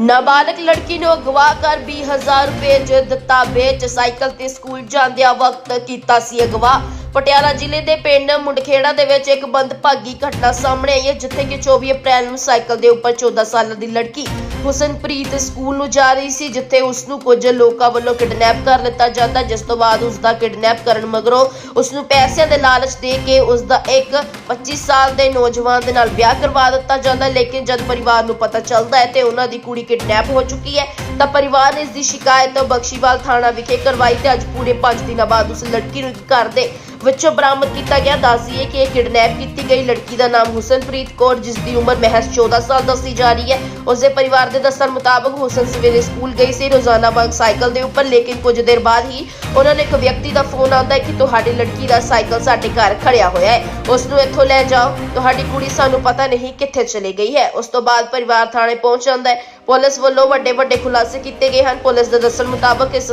ਨਾਬਾਲਗ ਲੜਕੀ ਨੂੰ ਅਗਵਾ ਕਰ 20000 ਰੁਪਏ ਚ ਦਿੱਤਾ ਵੇਚ ਸਾਈਕਲ ਤੇ ਸਕੂਲ ਜਾਂਦਿਆਂ ਵਕਤ ਕੀਤਾ ਸੀ ਅਗਵਾ। ਪਟਿਆਲਾ ਜ਼ਿਲ੍ਹੇ ਦੇ ਪਿੰਡ ਮੁੰਡਖੇੜਾ ਦੇ ਵਿੱਚ ਇੱਕ ਬੰਦਭਾਗੀ ਘਟਨਾ ਸਾਹਮਣੇ ਆਈ ਹੈ, ਜਿੱਥੇ ਕਿ 24 ਅਪ੍ਰੈਲ ਨੂੰ ਸਾਈਕਲ ਦੇ ਉੱਪਰ 14 ਸਾਲਾਂ ਦੀ ਲੜਕੀ ਹੁਸਨਪ੍ਰੀਤ ਸਕੂਲ ਨੂੰ ਜਾ ਰਹੀ ਸੀ, ਜਿੱਥੇ ਉਸ ਨੂੰ ਕੁਝ ਲੋਕਾਂ ਵੱਲੋਂ ਕਿਡਨੈਪ ਕਰ ਲਿੱਤਾ ਜਾਂਦਾ, ਜਿਸ ਤੋਂ ਬਾਅਦ ਉਸ ਦਾ ਕਿਡਨੈਪ ਕਰਨ ਮਗਰੋਂ ਉਸ ਨੂੰ ਪੈਸਿਆਂ ਦੇ ਲਾਲਚ ਦੇ ਕੇ ਉਸ ਦਾ ਇੱਕ 25 ਸਾਲ ਦੇ ਨੌਜਵਾਨ ਦੇ ਨਾਲ ਵਿਆਹ ਕਰਵਾ ਦਿੱਤਾ ਜਾਂਦਾ, ਲੇਕਿਨ ਜਦ ਪਰਿਵਾਰ ਨੂੰ ਪਤਾ ਚੱਲਦਾ ਹੈ ਤੇ ਉਹਨਾਂ ਦੀ ਕੁੜੀ ਕਿਡਨੈਪ ਹੋ ਚੁੱਕੀ ਹੈ ਤਾਂ ਪਰਿਵਾਰ ਨੇ ਇਸ ਦੀ ਸ਼ਿਕਾਇਤ ਬਖਸ਼ੀਵਾਲ ਥਾਣਾ ਵਿਖੇ ਕਰਵਾਈ ਤੇ ਅੱਜ ਪੂਰੇ 5 ਦਿਨਾਂ ਬਾਅਦ ਉਸ ਲੜਕੀ ਨੂੰ ਇੱਕ ਘਰ ਦੇ ਵਿੱਚੋਂ ਬਰਾਮਦ ਕੀਤਾ ਗਿਆ। ਦੱਸਦੀਏ ਕਿ ਇਹ ਕਿਡਨੈਪ ਕੀਤੀ ਗਈ। ਲੜਕੀ ਦਾ ਨਾਮ ਹੁਸਨਪ੍ਰੀਤ ਕੌਰ, ਜਿਸ ਦੀ ਉਮਰ ਮਹਿਜ਼ 14 ਸਾਲ ਦੱਸੀ ਜਾ ਰਹੀ ਹੈ। ਉਸਦੇ ਪਰਿਵਾਰ ਦੇ ਦੱਸਣ ਮੁਤਾਬਕ ਹੁਸਨ ਸਵੇਰੇ ਸਕੂਲ ਗਈ ਸੀ। ਰੋਜ਼ਾਨਾ ਵਾਂਗ ਸਾਈਕਲ ਦੇ ਉੱਪਰ, ਲੇਕਿਨ ਕੁਝ ਦੇਰ ਬਾਅਦ ਹੀ ਉਹਨਾਂ ਨੂੰ ਇੱਕ ਵਿਅਕਤੀ ਦਾ ਫੋਨ ਆਉਂਦਾ ਹੈ ਕਿ ਤੁਹਾਡੀ ਲੜਕੀ ਦਾ ਸਾਈਕਲ ਸਾਡੇ ਘਰ ਖੜਿਆ ਹੋਇਆ ਹੈ। ਉਸ ਨੂੰ ਇੱਥੋਂ ਲੈ ਜਾਓ। ਤੁਹਾਡੀ ਕੁੜੀ ਸਾਨੂੰ ਪਤਾ ਨਹੀਂ ਕਿੱਥੇ ਚਲੀ ਗਈ ਹੈ। ਉਸ ਤੋਂ ਬਾਅਦ ਪਰਿਵਾਰ ਥਾਣੇ ਪਹੁੰਚ ਜਾਂਦਾ ਹੈ। ਪੁਲਿਸ ਵੱਲੋਂ ਵੱਡੇ ਵੱਡੇ ਖੁਲਾਸੇ ਕੀਤੇ ਗਏ ਹਨ। ਪੁਲਿਸ ਦੇ ਦੱਸਣ ਮੁਤਾਬਕ ਇਸ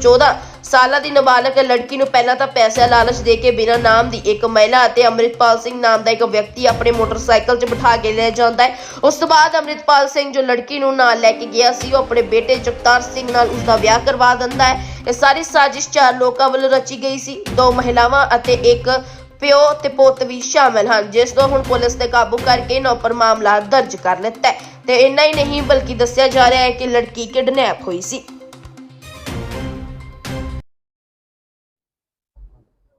14 ਸਾਲਾਂ ਦੀ ਨਾਬਾਲਗ ਲੜਕੀ ਨੂੰ ਪਹਿਲਾਂ ਤਾਂ ਪੈਸਾ ਲਾਲਚ ਦੇ ਕੇ ਬਿਨਾਂ ਨਾਮ ਦੀ ਇੱਕ ਮਹਿਲਾ ਅਤੇ ਅੰਮ੍ਰਿਤਪਾਲ ਸਿੰਘ ਨਾਮ ਦਾ ਇੱਕ ਵਿਅਕਤੀ ਆਪਣੇ ਮੋਟਰਸਾਈਕਲ 'ਚ ਬਿਠਾ ਕੇ ਲੈ ਜਾਂਦਾ ਹੈ। ਉਸ ਤੋਂ ਬਾਅਦ ਅੰਮ੍ਰਿਤਪਾਲ ਸਿੰਘ ਜੋ ਲੜਕੀ ਨੂੰ ਨਾਲ ਲੈ ਕੇ ਗਿਆ ਸੀ, ਉਹ ਆਪਣੇ ਬੇਟੇ ਜਗਤਾਰ ਸਿੰਘ ਨਾਲ ਉਸ ਦਾ ਵਿਆਹ ਕਰਵਾ ਦਿੰਦਾ ਹੈ। ਇਹ ਸਾਰੀ ਸਾਜ਼ਿਸ਼ ਚਾਰ ਲੋਕਾਂ ਵੱਲੋਂ ਰਚੀ ਗਈ ਸੀ। ਦੋ ਮਹਿਲਾਵਾਂ ਅਤੇ ਇੱਕ ਪਿਓ ਤੇ ਪੁੱਤ ਵੀ ਸ਼ਾਮਲ ਹਨ, ਜਿਸ ਤੋਂ ਹੁਣ ਪੁਲਿਸ ਨੇ ਕਾਬੂ ਕਰਕੇ ਇਹਨਾਂ ਉੱਪਰ ਮਾਮਲਾ ਦਰਜ ਕਰ ਲਿੱਤਾ ਹੈ। ਤੇ ਇੰਨਾ ਹੀ ਨਹੀਂ, ਬਲਕਿ ਦੱਸਿਆ ਜਾ ਰਿਹਾ ਹੈ ਕਿ ਲੜਕੀ ਕਿਡਨੈਪ ਹੋਈ ਸੀ।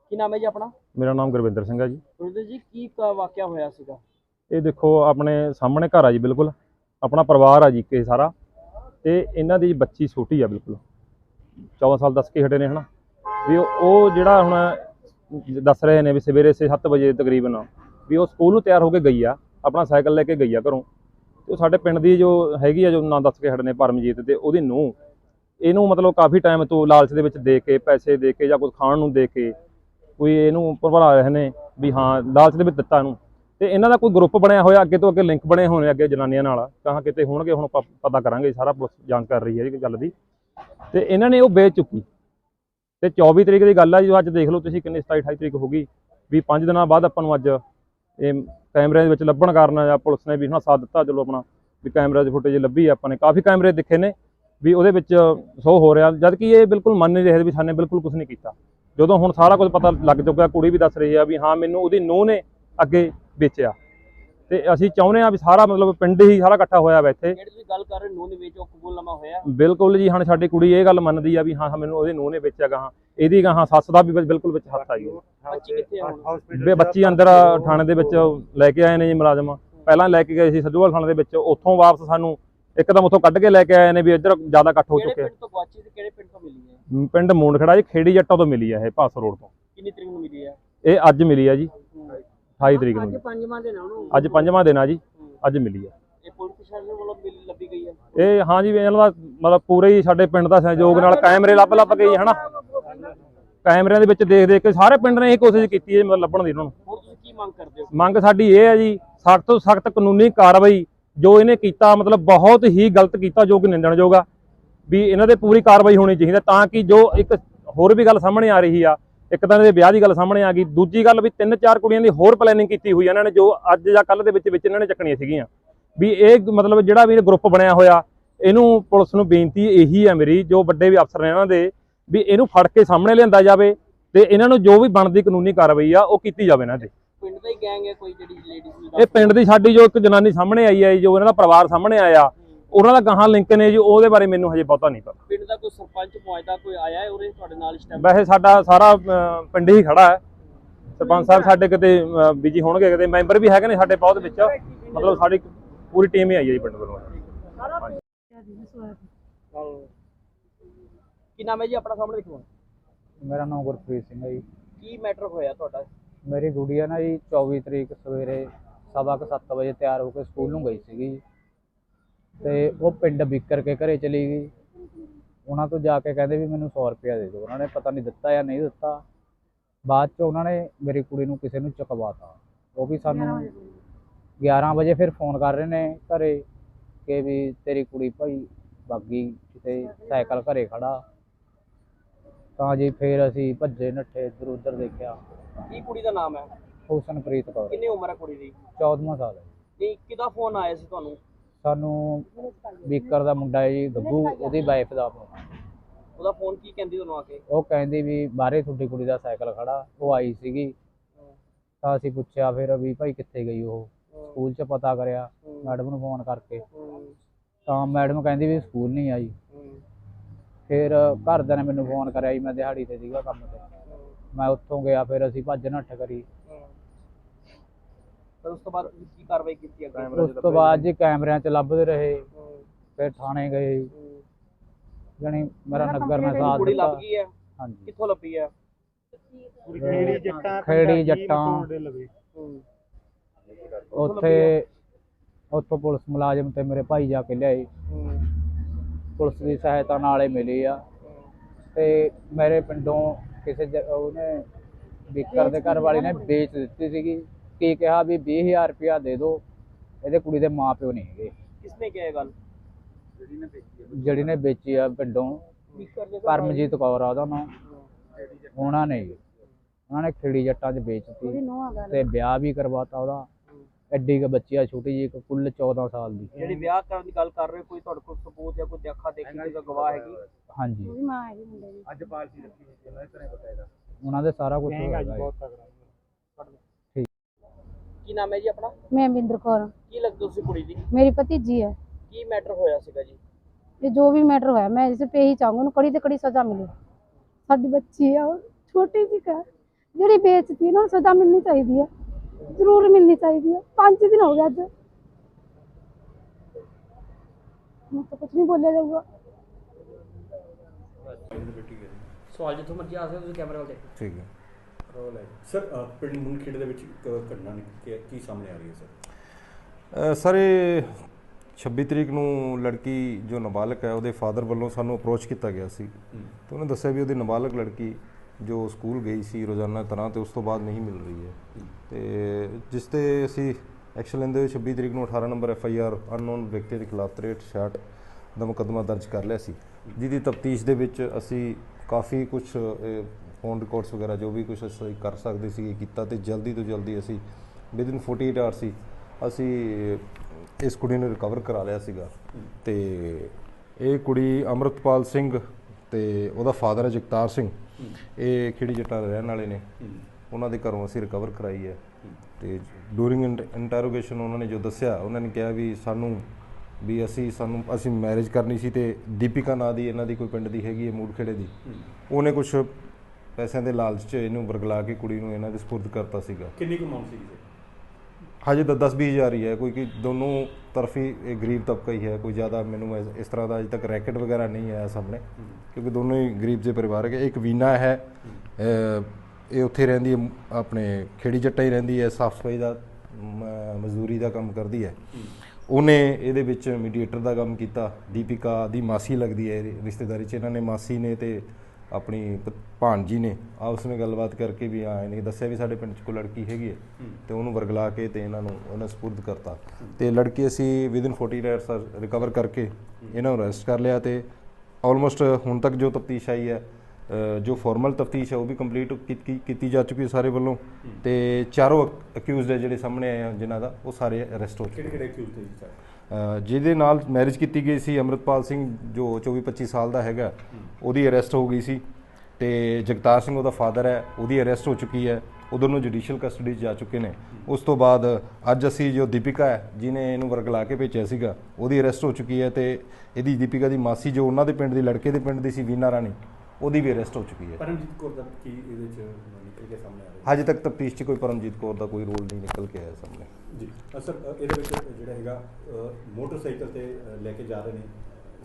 ਕੀ ਨਾਮ ਹੈ ਜੀ ਆਪਣਾ? ਮੇਰਾ ਨਾਮ ਗੁਰਵਿੰਦਰ ਸਿੰਘ ਹੈ ਜੀ। ਗੁਰਦੇ ਜੀ ਕੀ ਕ- ਵਾਕਿਆ ਹੋਇਆ ਸੀਗਾ? ਇਹ ਦੇਖੋ ਆਪਣੇ ਸਾਹਮਣੇ ਘਰ ਆ ਜੀ ਬਿਲਕੁਲ। ਆਪਣਾ ਪਰਿਵਾਰ ਆ ਜੀ ਕੇ ਸਾਰਾ। ਤੇ ਇਹਨਾਂ ਦੀ ਬੱਚੀ ਛੋਟੀ ਆ ਬਿਲਕੁਲ। 14 ਸਾਲ ਦੱਸ ਕੇ ਹਟੇ ਨੇ ਹਨਾ? ਵੀ ਉਹ ਉਹ ਜਿਹੜਾ ਹੁਣ ਦੱਸ ਰਹੇ ਨੇ ਵੀ ਸਵੇਰੇ 6-7 ਵਜੇ ਤਕਰੀਬਨ ਵੀ ਉਹ ਸਕੂਲ ਨੂੰ ਤਿਆਰ ਹੋ ਕੇ ਗਈ ਆ ਆਪਣਾ ਸਾਈਕਲ ਲੈ ਕੇ ਗਈ ਆ ਘਰੋਂ। ਤੇ ਉਹ ਸਾਡੇ ਪਿੰਡ ਦੀ ਜੋ ਹੈਗੀ ਆ ਜੋ ਨਾਂ ਦੱਸ ਕੇ ਹਟੇ ਨੇ ਪਰਮਜੀਤ ਤੇ ਉਹਦੀ ਨੂੰਹ। ਇਹਨੂੰ ਮਤਲਬ ਕਾਫੀ ਟਾਈਮ ਤੋਂ ਲਾਲਚ ਦੇ ਵਿੱਚ ਦੇ ਕੇ ਪੈਸੇ ਦੇ ਕੇ ਜਾਂ ਕੁਝ ਖਾਣ ਨੂੰ ਦੇ ਕੇ ਕੋਈ ਇਹਨੂੰ ਭਰਵਾ ਰਹੇ ਨੇ ਵੀ ਹਾਂ, ਲਾਲਚ ਦੇ ਵਿੱਚ ਦਿੱਤਾ ਇਹਨੂੰ। ਤੇ ਇਹਨਾਂ ਦਾ ਕੋਈ ਗਰੁੱਪ ਬਣਿਆ ਹੋਇਆ, ਅੱਗੇ ਤੋਂ ਅੱਗੇ ਲਿੰਕ ਬਣੇ ਹੋਣੇ ਅੱਗੇ ਜਨਾਨੀਆਂ ਨਾਲ ਕਹਾਂ ਕਿਤੇ ਹੋਣਗੇ, ਹੁਣ ਆਪਾਂ ਪਤਾ ਕਰਾਂਗੇ, ਸਾਰਾ ਪੁਲਿਸ ਜਾਂਚ ਕਰ ਰਹੀ ਹੈ ਇਹ ਗੱਲ ਦੀ। ਤੇ ਇਹਨਾਂ ਨੇ ਉਹ ਵੇਚ ਚੁੱਕੀ। ਤੇ 24 ਤਰੀਕ ਦੀ ਗੱਲ ਆ ਜੀ ਅੱਜ ਦੇਖ ਲਓ ਤੁਸੀਂ ਕਿੰਨੀ 27 28 ਤਰੀਕ ਹੋ ਗਈ। ਵੀ 5 ਦਿਨਾਂ ਬਾਅਦ ਆਪਾਂ ਨੂੰ ਅੱਜ ਇਹ ਕੈਮਰਿਆਂ ਦੇ ਵਿੱਚ ਲੱਭਣ ਕਾਰਨ ਜਾਂ ਪੁਲਿਸ ਨੇ ਵੀ ਹੁਣ ਸਾਥ ਦਿੱਤਾ, ਚਲੋ ਆਪਣਾ ਵੀ ਕੈਮਰਾ ਦੀ ਫੁਟੇਜ ਲੱਭੀ ਆ, ਆਪਾਂ ਨੇ ਕਾਫੀ ਕੈਮਰੇ ਦੇਖੇ ਨੇ। ਵੀ ਉਹਦੇ ਵਿੱਚ ਸ਼ੋ ਹੋ ਰਿਹਾ ਜਦ ਕਿ ਇਹ ਬਿਲਕੁਲ ਮੰਨ ਨਹੀਂ ਰਹੇ ਵੀ ਸਾਨੇ ਬਿਲਕੁਲ ਕੁਝ ਨਹੀਂ ਕੀਤਾ। ਜਦੋਂ ਹੁਣ ਸਾਰਾ ਕੁਝ ਪਤਾ ਲੱਗ ਚੁੱਕਿਆ ਕੁੜੀ ਵੀ ਦੱਸ ਰਹੀ ਆ ਵੀ ਹਾਂ ਮੈਨੂੰ ਉਹਦੀ ਨੂੰਹ ਨੇ ਅੱਗੇ ਵੇਚਿਆ। ਤੇ ਅਸੀਂ ਚਾਹੁੰਦੇ ਆ ਵੀ ਸਾਰਾ ਮਤਲਬ ਪਿੰਡ ਹੀ ਸਾਰਾ ਇਕੱਠਾ ਹੋਇਆ ਵਾ ਇੱਥੇ। ਜਿਹੜੀ ਤੁਸੀਂ ਗੱਲ ਕਰ ਰਹੇ ਨੂੰਹ ਦੇ ਵਿੱਚ ਉਹ ਕਬੂਲਨਾਮਾ ਹੋਇਆ? ਬਿਲਕੁਲ ਜੀ ਹੁਣ ਸਾਡੀ ਕੁੜੀ ਇਹ ਗੱਲ ਮੰਨਦੀ ਆ ਵੀ ਹਾਂ ਹਾਂ ਮੈਨੂੰ ਉਹਦੀ ਨੂੰਹ ਨੇ ਵੇਚਿਆ ਗਾ ਹਾਂ। ਇਹਦੀ ਗਾ ਹਾਂ ਸੱਸ ਦਾ ਵੀ ਬਿਲ- ਬਿਲਕੁਲ ਵਿੱਚ ਹੱਥ ਆਈ ਬੱਚੀ ਕਿੱਥੇ ਆ ਹੁਣ? ਬੇ ਬੱਚੀ ਅੰਦਰ ਥਾਣੇ ਦੇ ਵਿੱਚ ਲੈ ਕੇ ਆਏ ਨੇ ਜੀ ਮੁਲਾਜ਼ਮ। ਪਹਿਲਾਂ ਲੈ ਕੇ ਗਏ ਸੀ ਸੱਜੂਵਾਲ ਥਾਣੇ ਦੇ ਵਿੱਚ ਉੱਥੋਂ ਵਾਪਸ ਸਾਨੂੰ ਇੱਕਦਮ ਉੱਥੋਂ ਕੱਢ ਕੇ ਲੈ ਕੇ ਆਏ ਨੇ ਵੀ ਇੱਧਰ ਜ਼ਿਆਦਾ ਇਕੱਠ ਹੋ ਕਿਹੜੇ ਚੁੱਕਿਆ ਪਿੰਡ ਤੋਂ ਬੱਚੀ ਤੇ ਕਿਹੜੇ ਪਿੰਡ ਤੋਂ ਮਿਲੀ ਹੈ? ਪਿੰਡ ਮੂੰਡਖੜਾ ਜੀ ਖੇੜੀ ਜੱਟਾਂ ਤੋਂ ਮਿਲੀ ਆ ਇਹ ਪਾਸ ਰੋਡ ਤੋਂ। ਕਿੰਨੀ ਤਰੀਕ ਨੂੰ ਮਿਲੀ ਹੈ? ਇਹ ਅੱਜ ਮਿਲੀ ਆ ਜੀ। 28 ਤਰੀਕ ਨੂੰ ਜੀ। ਪੰਜਵਾਂ ਦਿਨ ਉਹਨੂੰ ਅੱਜ ਪੰਜਵਾਂ ਦਿਨ ਆ ਜੀ ਅੱਜ ਮਿਲੀ ਆ ਇਹ ਪੁਲਿਸ ਪ੍ਰਸ਼ਾਸਨ ਵੱਲੋਂ ਮਿਲ ਲੱਭੀ ਗਈ ਹੈ? ਇਹ ਹਾਂ ਜੀ ਵੀ ਇਹਨਾਂ ਦਾ ਮਤਲਬ ਪੂਰੇ ਹੀ ਸਾਡੇ ਪਿੰਡ ਦਾ ਸਹਿਯੋਗ ਨਾਲ ਕੈਮਰੇ ਲੱਭ ਲੱਭ ਕੇ ਹੀ ਹਨਾ ਕੈਮਰਿਆਂ ਦੇ ਵਿੱਚ ਦੇਖ ਦੇਖ ਕੇ ਸਾਰੇ ਪਿੰਡ ਨੇ ਇਹ ਕੋਸ਼ਿਸ਼ ਕੀਤੀ ਹੈ ਮਤਲਬ ਲੱਭਣ ਦੀ ਇਹਨਾਂ ਨੂੰ। ਹੋਰ ਤੁਸੀਂ ਕੀ ਮੰਗ ਕਰਦੇ ਹੋ? ਮੰਗ ਸਾਡੀ ਇਹ ਹੈ ਜੀ ਸਖਤ ਤੋਂ ਸਖਤ ਕਾਨੂੰਨੀ ਕਾਰਵਾਈ ਜੋ ਇਹਨੇ ਕੀਤਾ, ਮਤਲਬ ਬਹੁਤ ਹੀ ਗਲਤ ਕੀਤਾ, ਜੋ ਕਿ ਨਿੰਦਣਯੋਗ ਆ, ਵੀ ਇਹਨਾਂ ਤੇ ਪੂਰੀ ਕਾਰਵਾਈ ਹੋਣੀ ਚਾਹੀਦੀ ਹੈ, ਤਾਂ ਕਿ ਜੋ ਇੱਕ ਹੋਰ ਵੀ ਗੱਲ ਸਾਹਮਣੇ ਆ ਰਹੀ ਆ, ਇੱਕ ਤਾਂ ਇਹਦੇ ਵਿਆਹ ਦੀ ਗੱਲ ਸਾਹਮਣੇ ਆ ਗਈ, ਦੂਜੀ ਗੱਲ ਵੀ ਤਿੰਨ ਚਾਰ ਕੁੜੀਆਂ ਦੀ ਹੋਰ ਪਲੈਨਿੰਗ ਕੀਤੀ ਹੋਈ ਆ ਇਹਨਾਂ ਨੇ, ਜੋ ਅੱਜ ਜਾਂ ਕੱਲ ਦੇ ਵਿੱਚ ਵਿੱਚ ਇਹਨਾਂ ਨੇ ਚੱਕਣੀਆਂ ਸੀਗੀਆਂ। ਵੀ ਇਹ ਮਤਲਬ ਜਿਹੜਾ ਵੀ ਗਰੁੱਪ ਬਣਿਆ ਹੋਇਆ, ਇਹਨੂੰ ਪੁਲਿਸ ਨੂੰ ਬੇਨਤੀ ਇਹੀ ਹੈ ਮੇਰੀ, ਜੋ ਵੱਡੇ ਵੀ ਅਫਸਰ ਨੇ ਇਹਨਾਂ ਦੇ, ਵੀ ਇਹਨੂੰ ਫੜ ਕੇ ਸਾਹਮਣੇ ਲਿਆਂਦਾ ਜਾਵੇ ਤੇ ਇਹਨਾਂ ਨੂੰ ਜੋ ਵੀ ਬਣਦੀ ਕਾਨੂੰਨੀ ਕਾਰਵਾਈ ਆ, ਉਹ ਕੀਤੀ ਜਾਵੇ ਇਹਨਾਂ ਤੇ ਪਿੰਡ ਦਾ ਹੀ ਗੈਂਗ ਹੈ ਕੋਈ ਜਿਹੜੀ ਲੇਡੀਜ਼ ਇਹ ਪਿੰਡ ਦੀ ਸਾਡੀ ਜੋ ਇੱਕ ਜਨਾਨੀ ਸਾਹਮਣੇ ਆਈ ਹੈ ਜੋ ਇਹਨਾਂ ਦਾ ਪਰਿਵਾਰ ਸਾਹਮਣੇ ਆਇਆ ਉਹਨਾਂ ਦਾ ਗਾਹਾਂ ਲਿੰਕ ਨੇ ਜੀ ਉਹਦੇ ਬਾਰੇ ਮੈਨੂੰ ਹਜੇ ਪਤਾ ਨਹੀਂ ਪਤਾ। ਪਿੰਡ ਦਾ ਕੋਈ ਸਰਪੰਚ ਮੁਆਇਦਾ ਕੋਈ ਆਇਆ ਹੈ ਉਰੇ ਤੁਹਾਡੇ ਨਾਲ ਇਸ ਟਾਈਮ ਵੈਸੇ ਸਾਡਾ ਸਾਰਾ ਪਿੰਡ ਹੀ ਖੜਾ ਹੈ। ਸਰਪੰਚ ਸਾਹਿਬ ਸਾਡੇ ਕਿਤੇ ਬਿਜ਼ੀ ਹੋਣਗੇ ਕਿਤੇ ਮੈਂਬਰ ਵੀ ਹੈਗੇ ਨੇ ਸਾਡੇ ਬਹੁਤ ਵਿੱਚ। ਮਤਲਬ ਸਾਡੀ ਪੂਰੀ ਟੀਮ ਹੀ ਆਈ ਹੈ ਜੀ ਪਿੰਡ ਵੱਲੋਂ। ਕੀ ਨਾਮ ਹੈ ਜੀ ਆਪਣਾ ਸਾਹਮਣੇ ਦੇਖੋ। ਮੇਰਾ ਨਾਮ ਗੁਰਪ੍ਰੀਤ ਸਿੰਘ ਹੈ ਜੀ। ਕੀ ਮੈਟਰ ਹੋਇਆ ਤੁਹਾਡਾ? ਮੇਰੀ ਗੁੜੀਆ ਨਾ ਜੀ 24 ਤਰੀਕ ਸਵੇਰੇ ਸਵਾ ਕੁ ਸੱਤ ਵਜੇ ਤਿਆਰ ਹੋ ਕੇ ਸਕੂਲ ਨੂੰ ਗਈ ਸੀਗੀ। ਤੇ ਉਹ ਪਿੰਡ ਵਿਕਰ ਕੇ ਘਰੇ ਚਲੀ ਗਈ। ਉਹਨਾਂ ਤੋਂ ਜਾ ਕੇ ਕਹਿੰਦੇ ਵੀ ਮੈਨੂੰ 100 ਰੁਪਇਆ ਦੇ ਦਿਓ। ਉਹਨਾਂ ਨੇ ਪਤਾ ਨਹੀਂ ਦਿੱਤਾ ਜਾਂ ਨਹੀਂ ਦਿੱਤਾ। ਬਾਅਦ ਚ ਉਹਨਾਂ ਨੇ ਮੇਰੀ ਕੁੜੀ ਨੂੰ ਕਿਸੇ ਨੂੰ ਚੁਕਵਾਤਾ। ਉਹ ਵੀ ਸਾਨੂੰ 11 ਵਜੇ ਫਿਰ ਫੋਨ ਕਰ ਰਹੇ ਨੇ ਘਰੇ ਕਿ ਵੀ ਤੇਰੀ ਕੁੜੀ ਭਾਈ ਬਾਗੀ ਕਿਤੇ ਸਾਈਕਲ ਘਰੇ ਖੜਾ। ਤਾਂ ਜੀ ਫਿਰ ਅਸੀਂ ਭੱਜੇ ਨੱਠੇ ਇੱਧਰ ਉੱਧਰ ਦੇਖਿਆ। ਕੀ ਕੁੜੀ ਦਾ ਨਾਮ ਹੈ? ਹੁਸਨਪ੍ਰੀਤ ਕੌਰ। ਕਿੰਨੀ ਉਮਰ ਹੈ ਕੁੜੀ ਦੀ? 14ਵਾਂ ਸਾਲ ਹੈ। ਨਹੀਂ ਕਿਹਦਾ ਫੋਨ ਆਇਆ ਸੀ ਤੁਹਾਨੂੰ? ਸਾਨੂੰ ਬੀਕਰ ਦਾ ਮੁੰਡਾ ਹੈ ਜੀ ਗੱਗੂ ਉਹਦੀ ਵਾਈਫ ਦਾ ਆ। ਉਹਦਾ ਫੋਨ ਕੀ ਕਹਿੰਦੀ ਤੁਹਾਨੂੰ ਆ ਕੇ? ਉਹ ਕਹਿੰਦੀ ਵੀ ਬਾਹਰੇ ਤੁਹਾਡੀ ਕੁੜੀ ਦਾ ਸਾਈਕਲ ਖੜਾ ਉਹ ਆਈ ਸੀਗੀ। ਤਾਂ ਅਸੀਂ ਪੁੱਛਿਆ ਫਿਰ ਵੀ ਭਾਈ ਕਿੱਥੇ ਗਈ ਉਹ? ਸਕੂਲ 'ਚ ਪਤਾ ਕਰਿਆ ਮੈਡਮ ਨੂੰ ਫੋਨ ਕਰਕੇ। ਤਾਂ ਮੈਡਮ ਕਹਿੰਦੀ ਵੀ ਸਕੂਲ ਨਹੀਂ ਆਈ। ਫਿਰ ਘਰਦਿਆਂ ਨੇ ਮੈਨੂੰ ਫੋਨ ਕਰਿਆ ਜੀ ਮੈਂ ਦਿਹਾੜੀ ਤੇ ਸੀਗਾ ਕੰਮ ਤੇ। ਮੈਂ ਉੱਥੋਂ ਗਿਆ ਫਿਰ ਅਸੀਂ ਭੱਜ ਨੱਠ ਕਰੀ। ਫਿਰ ਉਸ ਤੋਂ ਬਾਅਦ ਤੁਸੀਂ ਕੀ ਕਾਰਵਾਈ ਕੀਤੀ ਅੱਗੇ? ਉਸ ਤੋਂ ਬਾਅਦ ਜੀ ਕੈਮਰਿਆਂ 'ਚ ਲੱਭਦੇ ਰਹੇ। ਫਿਰ ਥਾਣੇ ਗਏ। ਜਾਣੀ ਮੇਰਾ ਨਗਰ ਨੇ ਸਾਥ ਕੁੜੀ ਲੱਭ ਗਈ ਹੈ ਹਾਂਜੀ। ਕਿੱਥੋਂ ਲੱਭੀ ਹੈ ਖੇੜੀ ਜੱਟਾਂ ਖੇੜੀ ਜੱਟਾਂ ਉੱਥੇ ਉੱਥੋਂ ਪੁਲਿਸ ਮੁਲਾਜ਼ਮ ਤੇ ਮੇਰੇ ਭਾਈ ਜਾ ਕੇ ਲਿਆਏ। ਪੁਲਿਸ ਦੀ ਸਹਾਇਤਾ ਨਾਲ ਹੀ ਮਿਲੀ ਆ। ਤੇ ਮੇਰੇ ਪਿੰਡੋਂ ਕਿਸੇ ਜ- ਉਹਨੇ ਵਿਕਰ ਦੇ ਘਰ ਵਾਲੀ ਨੇ ਵੇਚ ਦਿੱਤੀ ਸੀਗੀ ਕੀ ਕਿਹਾ ਵੀ 20000 ਰੁਪਇਆ ਦੇ ਦਿਓ ਇਹਦੇ ਕੁੜੀ ਦੇ ਮਾਪਿਓ ਨਹੀਂ ਹੈਗੇ। ਕਿਸਨੇ ਕਿਹਾ ਇਹ ਗੱਲ? ਜਿਹੜੀ ਨੇ ਵੇਚੀ ਆ ਪਿੰਡੋਂ ਪਰਮਜੀਤ ਕੌਰ ਆ ਉਹਦਾ ਨਾਮ ਉਹਨਾਂ ਨੇ ਜੀ। ਉਹਨਾਂ ਨੇ ਖੇੜੀ ਜੱਟਾਂ 'ਚ ਵੇਚਤੀ ਤੇ ਵਿਆਹ ਵੀ ਕਰਵਾਤਾ ਉਹਦਾ। ਐਡੀ ਕੁ ਬੱਚੀ ਆ ਛੋਟੀ ਜੀ ਕੁੱਲ 14 ਸਾਲ ਦੀ। ਜਿਹੜੀ ਵਿਆਹ ਕਰਨ ਦੀ ਗੱਲ ਕਰ ਰਹੇ ਹੋ, ਕੋਈ ਤੁਹਾਡੇ ਕੋਲ ਸਬੂਤ ਜਾਂ ਕੋਈ ਦੇਖਾ ਦੇਖੀ ਕੋਈ ਗਵਾਹ ਹੈਗੀ? ਹਾਂਜੀ। ਮਾਂ ਹੈ ਜੀ ਮੁੰਡੇ ਦੀ। ਅੱਜ ਪਾਲਸੀ ਰੱਖੀ ਹੋਈ ਹੈ ਇਸ ਤਰ੍ਹਾਂ ਬਤਾਏਗਾ ਉਹਨਾਂ ਦੇ ਸਾਰਾ ਕੁਝ ਹੈਗਾ ਜੀ। ਕੀ ਨਾਮ ਹੈ ਜੀ ਆਪਣਾ? ਮੈਂ ਬਿੰਦਰ ਕੌਰ ਕੀ ਲੱਗਦਾ ਤੁਸੀਂ ਕੁੜੀ ਦੀ? ਮੇਰੀ ਭਤੀਜੀ ਹੈ। ਕੀ ਮੈਟਰ ਹੋਇਆ ਸੀਗਾ ਜੀ? ਇਹ ਜੋ ਵੀ ਮੈਟਰ ਹੋਇਆ ਮੈਂ ਇਸੇ पे ही ਚਾਹੂੰਗਾ ਉਹਨੂੰ ਕੜੀ ਤੇ ਕੜੀ ਸਜ਼ਾ ਮਿਲੇ। ਸਾਡੀ ਬੱਚੀ ਆ ਉਹ ਛੋਟੀ ਜਿਹੀ ਕਾ ਜਿਹੜੀ ਵੇਚਤੀ ਇਹਨਾਂ ਨੂੰ ਸਜ਼ਾ ਮਿਲਣੀ ਚਾਹੀਦੀ ਹੈ ਜ਼ਰੂਰ ਮਿਲਣੀ ਚਾਹੀਦੀ ਹੈ ਪੰਜ ਦਿਨ ਹੋ ਗਏ ਅੱਜ। ਮੈਂ ਤਾਂ ਕੁਝ ਨਹੀਂ ਬੋਲਿਆ ਜਾਊਗਾ। ਸਵਾਲ ਜਿੱਥੋਂ ਮਰਜ਼ੀ ਆ ਸਕਦੇ ਤੁਸੀਂ ਕੈਮਰੇ ਵੱਲ ਦੇਖੋ। ਠੀਕ ਹੈ। ਸਰ ਪਿੰਡ ਮੁੰਡਖੇੜੇ ਦੇ ਵਿੱਚ ਇੱਕ ਘਟਨਾ ਨਿਕ- ਕੀ- ਕੀ ਸਾਹਮਣੇ ਆ ਰਹੀ ਹੈ ਸਰ? ਸਰ ਇਹ 26 ਤਰੀਕ ਨੂੰ ਲੜਕੀ ਜੋ ਨਾਬਾਲਗ ਹੈ ਉਹਦੇ ਫਾਦਰ ਵੱਲੋਂ ਸਾਨੂੰ ਅਪਰੋਚ ਕੀਤਾ ਗਿਆ ਸੀ। ਤੇ ਉਹਨੇ ਦੱਸਿਆ ਵੀ ਉਹਦੀ ਨਾਬਾਲਗ ਲੜਕੀ ਜੋ ਸਕੂਲ ਗਈ ਸੀ ਰੋਜ਼ਾਨਾ ਤਰ੍ਹਾਂ ਤੇ ਉਸ ਤੋਂ ਬਾਅਦ ਨਹੀਂ ਮਿਲ ਰਹੀ ਹੈ। ਤੇ ਜਿਸ ਤੇ ਅਸੀਂ ਐਕਸ਼ਨ ਲੈਂਦੇ ਹੋਏ 26 ਤਰੀਕ ਨੂੰ 18 number F I R unknown ਵਿਅਕਤੀ ਦੇ ਖਿਲਾਫ 63 66 ਦਾ ਮੁਕੱਦਮਾ ਦਰਜ ਕਰ ਲਿਆ ਸੀ। ਜਿਹਦੀ ਤਫਤੀਸ਼ ਦੇ ਵਿੱਚ ਅਸੀਂ ਕਾਫੀ ਕੁਝ ਫੋਨ ਰਿਕਾਰਡਸ ਵਗੈਰਾ ਜੋ ਵੀ ਕੁਝ ਅਸੀਂ ਕਰ ਸਕਦੇ ਸੀ ਕੀਤਾ ਤੇ ਜਲਦੀ ਤੋਂ ਜਲਦੀ ਅਸੀਂ ਵਿਦਿਨ 48 ਆਵਰਸ ਸੀ ਅਸੀਂ ਇਸ ਕੁੜੀ ਨੂੰ ਰਿਕਵਰ ਕਰਾ ਲਿਆ ਸੀਗਾ। ਤੇ ਇਹ ਕੁੜੀ ਅਮਰਤਪਾਲ ਸਿੰਘ ਤੇ ਉਹਦਾ ਫਾਦਰ ਹੈ ਜਗਤਾਰ ਸਿੰਘ। ਇਹ ਖੇੜੀ ਜੱਟਾਂ ਦੇ ਰਹਿਣ ਵਾਲੇ ਨੇ। ਉਹਨਾਂ ਦੇ ਘਰੋਂ ਅਸੀਂ ਰਿਕਵਰ ਕਰਾਈ ਹੈ। ਤੇ ਡੂਰਿੰਗ ਇੰਟਰੋਗੇਸ਼ਨ ਉਹਨਾਂ ਨੇ ਜੋ ਦੱਸਿਆ ਉਹਨਾਂ ਨੇ ਕਿਹਾ ਵੀ ਸਾਨੂੰ ਵੀ ਅਸੀਂ ਸਾਨੂੰ ਅਸੀਂ ਮੈਰਿਜ ਕਰਨੀ ਸੀ ਤੇ ਦੀਪਿਕਾ ਨਾਂ ਦੀ ਇਹਨਾਂ ਦੀ ਕੋਈ ਪਿੰਡ ਦੀ ਹੈਗੀ ਹੈ ਮੂੜਖੇੜੇ ਦੀ। ਉਹਨੇ ਕੁਝ ਪੈਸਿਆਂ ਦੇ ਲਾਲਚ 'ਚ ਇਹਨੂੰ ਵਰਗਲਾ ਕੇ ਕੁੜੀ ਨੂੰ ਇਹਨਾਂ ਦੇ ਸਪੁਰਦ ਕਰਤਾ ਸੀਗਾ। ਕਿੰਨੀ ਕੁ ਅਮਾਉਂਟ ਸੀ ਹਜੇ ਤਾਂ 10 20 ਹਜ਼ਾਰ ਹੀ ਹੈ, ਕੋਈ ਕਿ ਦੋਨੋਂ ਤਰਫੀ ਇਹ ਗਰੀਬ ਤਬਕਾ ਹੀ ਹੈ, ਕੋਈ ਜ਼ਿਆਦਾ ਮੈਨੂੰ ਇਸ- ਤਰ੍ਹਾਂ ਦਾ ਅਜੇ ਤੱਕ ਰੈਕਟ ਵਗੈਰਾ ਨਹੀਂ ਆਇਆ ਸਾਹਮਣੇ, ਕਿਉਂਕਿ ਦੋਨੋਂ ਹੀ ਗਰੀਬ ਜਿਹੇ ਪਰਿਵਾਰ ਹੈ ਇੱਕ ਵੀਨਾ ਹੈ ਇਹ ਉੱਥੇ ਰਹਿੰਦੀ ਹੈ ਆਪਣੇ ਖੇੜੀ ਜੱਟਾ ਹੀ ਰਹਿੰਦੀ ਹੈ, ਸਾਫ਼ ਸਫ਼ਾਈ ਦਾ, ਮ- ਮਜ਼ਦੂਰੀ ਦਾ ਕੰਮ ਕਰਦੀ ਹੈ। ਉਹਨੇ ਇਹਦੇ ਵਿੱਚ ਮੀਡੀਏਟਰ ਦਾ ਕੰਮ ਕੀਤਾ, ਦੀਪਿਕਾ ਦੀ ਮਾਸੀ ਲੱਗਦੀ ਹੈ ਇਹਦੀ ਰਿਸ਼ਤੇਦਾਰੀ 'ਚ। ਇਹਨਾਂ ਨੇ ਮਾਸੀ ਨੇ ਤੇ ਆਪਣੀ ਭ- ਭਾਣਜੀ ਨੇ ਆਪਸ ਵਿੱਚ ਗੱਲਬਾਤ ਕਰਕੇ ਵੀ ਆ ਇਹਨੇ ਦੱਸਿਆ ਵੀ ਸਾਡੇ ਪਿੰਡ 'ਚ ਕੋਈ ਲੜਕੀ ਹੈਗੀ ਹੈ ਤੇ ਉਹਨੂੰ ਵਰਗਲਾ ਕੇ ਤੇ ਇਹਨਾਂ ਨੂੰ ਉਹਨਾਂ ਸਪੁਰਦ ਕਰਤਾ। ਤੇ ਲੜਕੀ ਅਸੀਂ ਵਿਦਿਨ 40 ਆਵਰਸ ਰਿਕਵਰ ਕਰਕੇ ਇਹਨਾਂ ਨੂੰ ਅਰੈਸਟ ਕਰ ਲਿਆ ਤੇ ਆਲਮੋਸਟ ਹੁਣ ਤੱਕ ਜੋ ਤਫਤੀਸ਼ ਆਈ ਹੈ ਜੋ ਫਾਰਮਲ ਤਫਤੀਸ਼ ਹੈ ਉਹ ਵੀ ਕੰਪਲੀਟ ਕੀਤੀ ਜਾ ਚੁੱਕੀ ਹੈ ਸਾਰੇ ਵੱਲੋਂ ਤੇ ਚਾਰੋਂ ਅਕਿਊਜ਼ਡ ਹੈ ਜਿਹੜੇ ਸਾਹਮਣੇ ਆਏ ਆ ਜਿਨ੍ਹਾਂ ਦਾ ਉਹ ਸਾਰੇ ਅਰੈਸਟ ਹੋ ਚੁੱਕੇ ਕਿਹੜੇ ਕਿਹੜੇ ਅਕਿਊਜ਼ ਤੇ ਜੀ ਸਰ? ਜਿਹਦੇ ਨਾਲ ਮੈਰਿਜ ਕੀਤੀ ਗਈ ਸੀ ਅਮਰਤਪਾਲ ਸਿੰਘ ਜੋ 24 25 ਸਾਲ ਦਾ ਹੈਗਾ ਉਹਦੀ ਅਰੈਸਟ ਹੋ ਗਈ ਸੀ ਤੇ ਜਗਤਾਰ ਸਿੰਘ ਉਹਦਾ ਫਾਦਰ ਹੈ ਉਹਦੀ ਅਰੈਸਟ ਹੋ ਚੁੱਕੀ ਹੈ ਉਹ ਦੋਨੋਂ ਜੁਡੀਸ਼ੀਅਲ ਕਸਟਡੀ 'ਚ ਜਾ ਚੁੱਕੇ ਨੇ। ਉਸ ਤੋਂ ਬਾਅਦ ਅੱਜ ਅਸੀਂ ਜੋ ਦੀਪਿਕਾ ਹੈ ਜਿਨੇ ਇਹਨੂੰ ਵਰਗਲਾ ਕੇ ਭੇਜਿਆ ਸੀਗਾ ਉਹਦੀ ਅਰੈਸਟ ਹੋ ਚੁੱਕੀ ਹੈ ਤੇ ਇਹਦੀ ਦੀਪਿਕਾ ਦੀ ਮਾਸੀ ਜੋ ਉਹਨਾਂ ਦੇ ਪਿੰਡ ਦੀ ਲੜਕੇ ਦੇ ਪਿੰਡ ਦੀ ਸੀ ਵੀਨਾ ਰਾਣੀ ਉਹਦੀ ਵੀ ਅਰੈਸਟ ਹੋ ਚੁੱਕੀ ਹੈ। ਪਰਮਜੀਤ ਕੌਰ ਦਾ ਕੀ ਇਹਦੇ ਚ ਨਿਕਲ ਕੇ ਸਾਹਮਣੇ ਆ ਰਿਹਾ? ਹਜੇ ਤੱਕ ਤਫਤੀਸ਼ 'ਚ ਕੋਈ ਪਰਮਜੀਤ ਕੌਰ ਦਾ ਕੋਈ ਰੋਲ ਨਹੀਂ ਨਿਕਲ ਕੇ ਆਇਆ ਸਾਹਮਣੇ। ਜੀ। ਸਰ ਇਹਦੇ ਵਿੱਚ ਜਿਹੜਾ ਹੈਗਾ ਮੋਟਰਸਾਈਕਲ ਤੇ ਲੈ ਕੇ ਜਾ ਰਹੇ ਨੇ।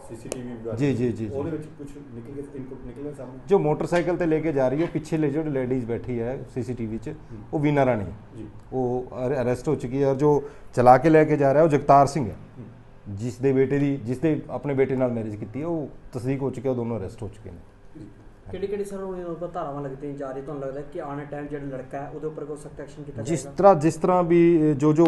ਸੀਸੀਟੀਵੀ ਵੀ ਜੀ, ਜੀ, ਜੀ, ਜੀ। ਉਹਦੇ ਵਿੱਚ ਕੁਝ ਨਿਕਲ ਕੇ ਇਨਪੁਟ ਨਿਕਲੇ ਸਾਹਮਣੇ? ਜੋ ਮੋਟਰਸਾਈਕਲ ਤੇ ਲੈ ਕੇ ਜਾ ਰਹੀ ਹੈ ਪਿੱਛੇ ਲੈ ਜਿਹੜੀ ਲੇਡੀਜ਼ ਬੈਠੀ ਹੈ ਸੀਸੀਟੀਵੀ 'ਚ ਉਹ ਵੀਨਾ ਰਾਣੀ ਜੀ। ਉਹ ਅਰੈਸਟ ਹੋ ਚੁੱਕੀ ਹੈ ਔਰ ਜੋ ਚਲਾ ਕੇ ਲੈ ਕੇ ਜਾ ਰਿਹਾ ਉਹ ਜਗਤਾਰ ਸਿੰਘ ਹੈ। ਜਿਸ ਦੇ ਬੇਟੇ ਦੀ ਜਿਸ ਦੇ ਆਪਣੇ ਬੇਟੇ ਨਾਲ ਮੈਰਿਜ ਕੀਤੀ ਹੈ ਉਹ ਤਸਦੀਕ ਹੋ ਚੁੱਕੀ ਹੈ ਉਹ ਦੋਨੋਂ ਅਰੈਸਟ ਹੋ ਚੁੱਕੇ ਨੇ। ਕਿਹੜੀ ਕਿਹੜੀ ਸਰ ਉਹਨਾਂ ਉੱਪਰ ਧਾਰਾਵਾਂ ਲੱਗਦੀਆਂ ਜਾ ਰਹੀ ਤੁਹਾਨੂੰ ਲੱਗਦਾ ਕਿ ਵਾਲੇ ਟਾਈਮ ਜਿਹੜਾ ਲੜਕਾ ਹੈ ਉਹਦੇ ਉੱਪਰ ਕੋਈ ਸਖਤ ਐਕਸ਼ਨ ਕੀਤਾ ਜਿਸ ਜਾਏਗਾ? ਤਰ੍ਹਾਂ ਜਿਸ ਤਰ੍ਹਾਂ ਵੀ ਜੋ ਜੋ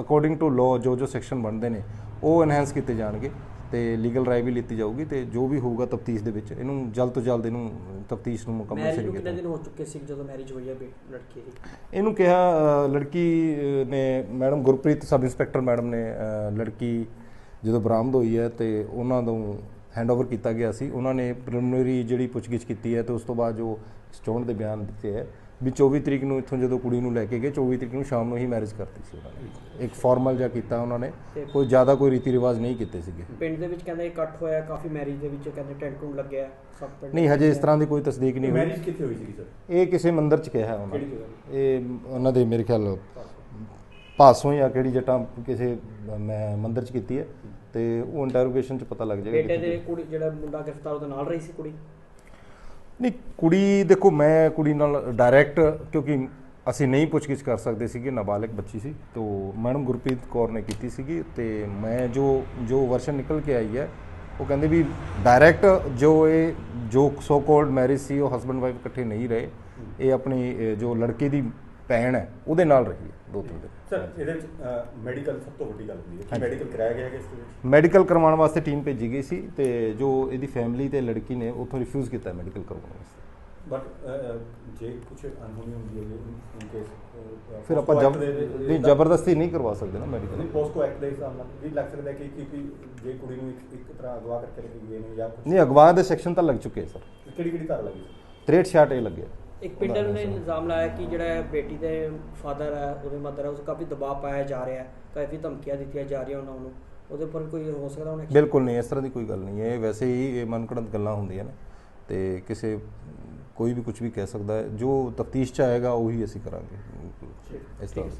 ਅਕੋਰਡਿੰਗ ਟੂ ਲਾਅ ਜੋ ਜੋ ਸੈਕਸ਼ਨ ਬਣਦੇ ਨੇ ਉਹ ਐਨਹਾਂਸ ਕੀਤੇ ਜਾਣਗੇ। ਤੇ ਲੀਗਲ ਰਾਏ ਵੀ ਲਿੱਤੀ ਜਾਊਗੀ ਤੇ ਜੋ ਵੀ ਹੋਊਗਾ ਤਫਤੀਸ਼ ਦੇ ਵਿੱਚ ਇਹਨੂੰ ਜਲਦ ਤੋਂ ਜਲਦ ਇਹਨੂੰ ਤਫਤੀਸ਼ ਨੂੰ ਮੁਕੰਮਲ ਨੂੰ ਕਿੰਨੇ ਦਿਨ ਹੋ ਚੁੱਕੇ ਸੀ ਜਦੋਂ ਮੈਰਿਜ ਹੋਈ ਹੈ ਲੜਕੀ ਦੀ? ਇਹਨੂੰ ਕਿਹਾ ਲੜਕੀ ਨੇ madam Gurpreet sub inspector madam ਨੇ ਲੜਕੀ ਜਦੋਂ ਬਰਾਮਦ ਹੋਈ ਹੈ ਤੇ ਉਹਨਾਂ ਨੂੰ ਹੈਂਡਓਵਰ ਕੀਤਾ ਗਿਆ ਸੀ। ਉਹਨਾਂ ਨੇ ਪ੍ਰੀਲਿਮਿਨਰੀ ਜਿਹੜੀ ਪੁੱਛਗਿੱਛ ਕੀਤੀ ਹੈ ਤੇ ਉਸ ਤੋਂ ਬਾਅਦ ਜੋ ਸਟੋਨ ਦੇ ਬਿਆਨ ਦਿੱਤੇ ਹੈ ਵੀ 24 ਤਰੀਕ ਨੂੰ ਇੱਥੋਂ ਜਦੋਂ ਕੁੜੀ ਨੂੰ ਲੈ ਕੇ ਗਏ 24 ਤਰੀਕ ਨੂੰ ਸ਼ਾਮ ਨੂੰ ਹੀ ਮੈਰਿਜ ਕਰਤੀ ਸੀ ਉਹਨਾਂ ਨੇ। ਇੱਕ ਫਾਰਮਲ ਜਿਹਾ ਕੀਤਾ ਉਹਨਾਂ ਨੇ। ਕੋਈ ਜ਼ਿਆਦਾ ਕੋਈ ਰੀਤੀ ਰਿਵਾਜ ਨਹੀਂ ਕੀਤੇ ਸੀਗੇ। ਪਿੰਡ ਦੇ ਵਿੱਚ ਕਹਿੰਦੇ ਇਕੱਠ ਹੋਇਆ ਕਾਫੀ ਮੈਰਿਜ ਦੇ ਵਿੱਚ ਕਹਿੰਦੇ ਟੈਂਟ ਟੂਨ ਲੱਗਿਆ ਸਭ ਪਿੰਡ ਨਹੀਂ ਹਜੇ ਇਸ ਤਰ੍ਹਾਂ ਦੀ ਕੋਈ ਤਸਦੀਕ ਨਹੀਂ ਹੋਈ। ਮੈਰਿਜ ਕਿੱਥੇ ਹੋਈ ਸੀ ਸਰ? ਇਹ ਕਿਸੇ ਮੰਦਿਰ ਚ ਕਿਹਾ ਉਹਨਾਂ ਨੇ। ਇਹ ਉਹਨਾਂ ਦੇ ਮੇਰੇ ਖਿਆਲ ਪਾਸੋਂ ਜਾਂ ਕਿਹੜੀ ਜਟਾਂ ਕਿਸੇ ਮੈਂ ਮੰਦਿਰ ਚ ਕੀਤੀ ਹੈ। ਤੇ ਉਹ ਇੰਟਰੋਗੇਸ਼ਨ ਚ ਪਤਾ ਲੱਗ ਜਾਏਗਾ ਬੇਟੇ ਦੇ ਕੁੜੀ ਜਿਹੜਾ ਮੁੰਡਾ ਗ੍ਰਿਫਤਾਰ ਉਹਦੇ ਨਾਲ ਰਹੀ ਸੀ ਕੁੜੀ? ਨਹੀਂ, ਕੁੜੀ ਦੇਖੋ, ਮੈਂ ਕੁੜੀ ਨਾਲ ਡਾਇਰੈਕਟ ਕਿਉਂਕਿ ਅਸੀਂ ਨਹੀਂ ਪੁੱਛਗਿੱਛ ਕਰ ਸਕਦੇ ਸੀਗੇ, ਨਾਬਾਲਗ ਬੱਚੀ ਸੀ, ਤੋਂ ਮੈਡਮ ਗੁਰਪ੍ਰੀਤ ਕੌਰ ਨੇ ਕੀਤੀ ਸੀਗੀ, ਤੇ ਮੈਂ ਜੋ ਜੋ ਵਰਸ਼ਨ ਨਿਕਲ ਕੇ ਆਈ ਹੈ, ਉਹ ਕਹਿੰਦੇ ਵੀ ਡਾਇਰੈਕਟ ਜੋ ਇਹ, ਜੋ ਸੋ ਕੋਲਡ ਮੈਰਿਜ ਸੀ, ਉਹ ਹਸਬੰਡ ਵਾਈਫ ਇਕੱਠੇ ਨਹੀਂ ਰਹੇ, ਇਹ ਆਪਣੀ ਜੋ ਲੜਕੇ ਦੀ ਭੈਣ ਹੈ ਉਹਦੇ ਨਾਲ ਰਹੀ ਹੈ ਦੋ ਤਿੰਨ ਦਿਨ। ਸਰ ਇਹਦੇ ਵਿੱਚ ਮੈਡੀਕਲ ਸਭ ਤੋਂ ਵੱਡੀ ਗੱਲ ਹੁੰਦੀ ਹੈ। ਕਿ ਮੈਡੀਕਲ ਕਰਾਇਆ ਗਿਆ ਹੈ ਇਸ ਵਿੱਚ? ਮੈਡੀਕਲ ਕਰਵਾਉਣ ਵਾਸਤੇ ਟੀਮ ਭੇਜੀ ਗਈ ਸੀ ਤੇ ਜੋ ਇਹਦੀ ਫੈਮਿਲੀ ਤੇ ਲੜਕੀ ਨੇ ਉੱਥੋਂ ਰਿਫਿਊਜ਼ ਕੀਤਾ ਮੈਡੀਕਲ ਕਰਵਾਉਣ ਵਾਸਤੇ। ਬਟ ਜੇ ਕੁਝ ਅਨਹੋਣੀ ਹੁੰਦੀ ਹੈ ਇਨ ਕੇਸ ਫਿਰ ਆਪਾਂ ਜਬ ਨਹੀਂ ਜ਼ਬਰਦਸਤੀ ਨਹੀਂ ਕਰਵਾ ਸਕਦੇ ਨਾ ਮੈਡੀਕਲ ਪੋਸਕੋ ਐਕਟ ਦੇ ਹਿਸਾਬ ਨਾਲ ਵੀ ਲੱਗ ਸਕਦਾ ਕਿ ਕਿਉਂਕਿ ਜੇ ਕੁੜੀ ਨੂੰ ਇੱਕ ਇੱਕ ਤਰ੍ਹਾਂ ਅਗਵਾ ਕਰਕੇ ਲੈ ਕੇ ਗਏ ਨੇ ਜਾਂ ਕੁਝ ਨਹੀਂ ਅਗਵਾ ਦੇ ਸੈਕਸ਼ਨ ਤਾਂ ਲੱਗ ਚੁੱਕੇ ਸਰ। ਕਿਹੜੀ ਕਿਹੜੀ ਧਾਰਾ ਲੱਗੀ 63 66 ਇਹ ਲੱਗੇ। ਇੱਕ ਪਿੰਡਰ ਨੇ ਇਲਜ਼ਾਮ ਲਾਇਆ ਕਿ ਜਿਹੜਾ ਬੇਟੀ ਦੇ ਫਾਦਰ ਹੈ ਉਹਦੇ ਮਦਰ ਹੈ ਉਸ ਕਾਫੀ ਦਬਾਅ ਪਾਇਆ ਜਾ ਰਿਹਾ ਹੈ ਕਾਫੀ ਧਮਕੀਆਂ ਦਿੱਤੀਆਂ ਜਾ ਰਹੀਆਂ ਉਹਨਾਂ ਨੂੰ। ਉਹਦੇ ਉੱਪਰ ਕੋਈ ਹੋ ਸਕਦਾ ਹੁਣ ਬਿਲਕੁਲ ਨਹੀਂ ਇਸ ਤਰ੍ਹਾਂ ਦੀ ਕੋਈ ਗੱਲ ਨਹੀਂ ਹੈ। ਇਹ ਵੈਸੇ ਹੀ ਇਹ ਮਨਕੜੰਤ ਗੱਲਾਂ ਹੁੰਦੀਆਂ ਨੇ ਤੇ ਕਿਸੇ ਕੋਈ ਵੀ ਕੁਝ ਵੀ ਕਹਿ ਸਕਦਾ ਹੈ। ਜੋ ਤਫਤੀਸ਼ ਚ ਆਏਗਾ ਉਹੀ ਅਸੀਂ ਕਰਾਂਗੇ। ਇਸ ਤਰ੍ਹਾਂ।